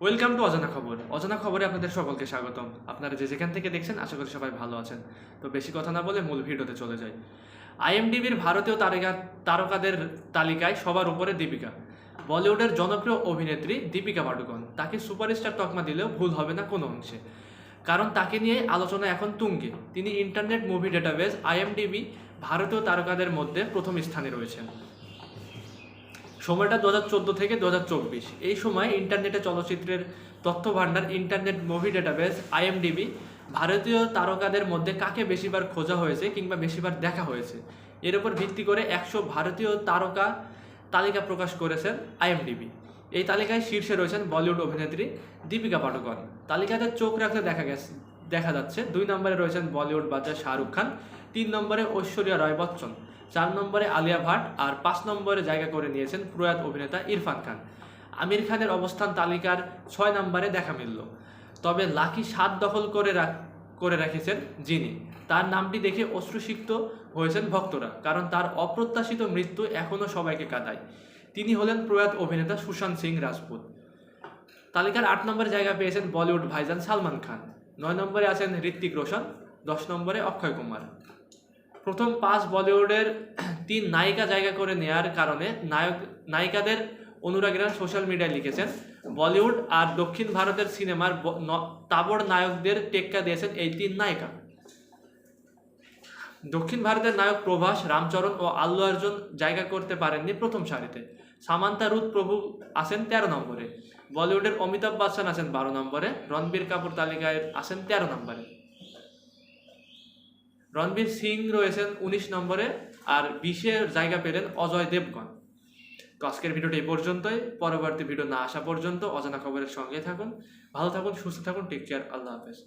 Welcome to অজানা খবর। অজানা খবরে আপনাদের সকলকে স্বাগতম। আপনারা যে যেখান থেকে দেখছেন, আশা করি সবাই ভালো আছেন। তো বেশি কথা না বলে মূল ভিডিওতে চলে যাই। আইএমডিবির ভারতীয় তারকা তারকাদের তালিকায় সবার উপরে দীপিকা। বলিউডের জনপ্রিয় অভিনেত্রী দীপিকা পাডুকোন। তাকে সুপারস্টার তকমা দিলেও ভুল হবে না কোনো অংশে। কারণ তাকে নিয়ে আলোচনা এখন তুঙ্গে। তিনি ইন্টারনেট মুভি ডেটাবেস আইএমডিবি ভারতীয় তারকাদের মধ্যে প্রথম স্থানে রয়েছেন। সময়টা দু হাজার চোদ্দ থেকে দু হাজার চব্বিশ। এই সময় ইন্টারনেটে চলচ্চিত্রের তথ্য ভাণ্ডার ইন্টারনেট মুভি ডেটাবেস, আইএমডিবি, ভারতীয় তারকাদের মধ্যে কাকে বেশিবার খোঁজা হয়েছে কিংবা বেশিবার দেখা হয়েছে, এর উপর ভিত্তি করে একশো ভারতীয় তারকা তালিকা প্রকাশ করেছেন আইএমডিবি। এই তালিকায় শীর্ষে রয়েছেন বলিউড অভিনেত্রী দীপিকা পাডুকোন। তালিকাতে চোখ রাখতে দেখা গেছে, দেখা যাচ্ছে। দুই নম্বরে রয়েছেন বলিউড বাচ্চা শাহরুখ খান। তিন নম্বরে ঐশ্বরিয়া রায় বচ্চন, চার নম্বরে আলিয়া ভাট, আর পাঁচ নম্বরে জায়গা করে নিয়েছেন প্রয়াত অভিনেতা ইরফান খান। আমির খানের অবস্থান তালিকার ছয় নম্বরে দেখা মিলল। তবে লাকি সাত দখল করে করে রেখেছেন যিনি। তার নামটি দেখে অশ্রুসিক্ত হয়েছেন ভক্তরা, কারণ তার অপ্রত্যাশিত মৃত্যু এখনও সবাইকে কাঁদায়। তিনি হলেন প্রয়াত অভিনেতা সুশান্ত সিং রাজপুত। তালিকার আট নম্বরে জায়গা পেয়েছেন বলিউড ভাইজান সালমান খান। নয় নম্বরে আছেন ঋত্বিক রোশন, দশ নম্বরে অক্ষয় কুমার। প্রথম পাঁচ বলিউডের তিন নায়িকা জায়গা করে নেয়ার কারণে নায়ক, নায়িকাদের অনুরাগীরা সোশ্যাল মিডিয়ায় লিখেছেন, বলিউড আর দক্ষিণ ভারতের সিনেমার তাবড় নায়কদের টেক্কা দিয়েছেন এই তিন নায়িকা। দক্ষিণ ভারতের নায়ক প্রভাস, রামচরণ ও আল্লু অর্জুন জায়গা করতে পারেননি প্রথম সারিতে। সামান্তা রুদ প্রভু আছেন তেরো নম্বরে। বলিউডের অমিতাভ বচ্চন আছেন বারো নম্বরে। রণবীর কাপুর তালিকায় আছেন তেরো নম্বরে। রণবীর সিং রয়েছেন উনিশ নম্বরে আর বিশে জায়গা পেলেন অজয় দেবগণ তো আজকের ভিডিওটি এই পর্যন্তই। পরবর্তী ভিডিও না আসা পর্যন্ত অজানা খবরের সঙ্গে থাকুন। ভালো থাকুন, সুস্থ থাকুন। Take care. আল্লাহ হাফেজ।